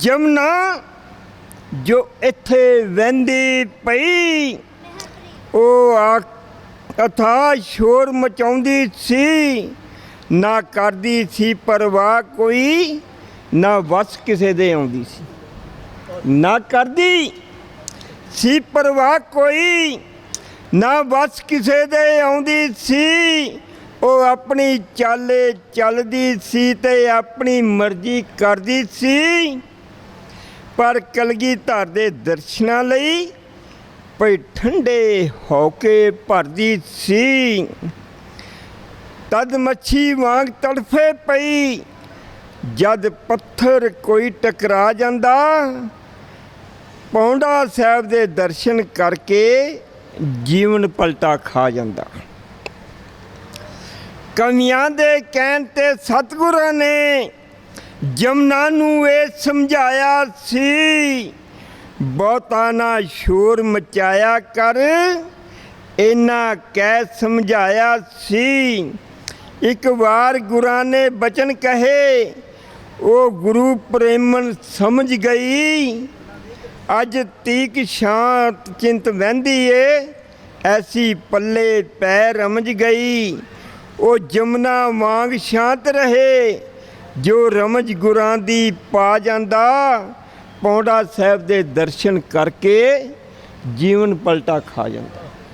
ਜਮਨਾ ਜੋ ਇੱਥੇ ਵਹਿੰਦੀ ਪਈ, ਉਹ ਆ ਅਥਾ ਸ਼ੋਰ ਮਚਾਉਂਦੀ ਸੀ। ਨਾ ਕਰਦੀ ਸੀ ਪਰਵਾਹ ਕੋਈ, ਨਾ ਵਸ ਕਿਸੇ ਦੇ ਆਉਂਦੀ ਸੀ। ਨਾ ਕਰਦੀ ਸੀ ਪਰਵਾਹ ਕੋਈ, ਨਾ ਵਸ ਕਿਸੇ ਦੇ ਆਉਂਦੀ ਸੀ। ਉਹ ਆਪਣੀ ਚਾਲੇ ਚੱਲਦੀ ਸੀ ਤੇ ਆਪਣੀ ਮਰਜ਼ੀ ਕਰਦੀ ਸੀ। ਪਰ ਕਲਗੀਧਰ ਦੇ ਦਰਸ਼ਨਾਂ ਲਈ ਪਈ ਠੰਡੇ ਹੋ ਕੇ ਭਰਦੀ ਸੀ। ਤਦ ਮੱਛੀ ਵਾਂਗ ਤੜਫੇ ਪਈ। ਜਦ ਪੱਥਰ ਕੋਈ ਟਕਰਾ ਜਾਂਦਾ, ਪੌਂਡਾ ਸਾਹਿਬ ਦੇ ਦਰਸ਼ਨ ਕਰਕੇ ਜੀਵਨ ਪਲਟਾ ਖਾ ਜਾਂਦਾ। ਕਮੀਆਂ ਦੇ ਕਹਿਣ ਤੇ ਸਤਿਗੁਰਾਂ ਨੇ ਜਮਨਾ ਨੂੰ ਇਹ ਸਮਝਾਇਆ ਸੀ, ਬਹੁਤਾ ਨਾ ਸ਼ੋਰ ਮਚਾਇਆ ਕਰ। ਇਨਾ ਕਹਿ ਸਮਝਾਇਆ ਸੀ। ਇੱਕ ਵਾਰ ਗੁਰਾਂ ਨੇ ਬਚਨ ਕਹੇ, ਉਹ ਗੁਰੂ ਪ੍ਰੇਮਨ ਸਮਝ ਗਈ। ਅੱਜ ਤੀਕ ਸ਼ਾਂਤ ਚਿੰਤ ਵਹਿੰਦੀ ਏ, ਐਸੀ ਪੱਲੇ ਪੈ ਰਮਝ ਗਈ। ਉਹ ਜਮਨਾ ਵਾਂਗ ਸ਼ਾਂਤ ਰਹੇ। ਜੋ ਰਮਜ਼ ਗੁਰਾਂ ਦੀ ਪਾ ਜਾਂਦਾ, ਪੌਂਡਾ ਸਾਹਿਬ ਦੇ ਦਰਸ਼ਨ ਕਰਕੇ ਜੀਵਨ ਪਲਟਾ ਖਾ ਜਾਂਦਾ।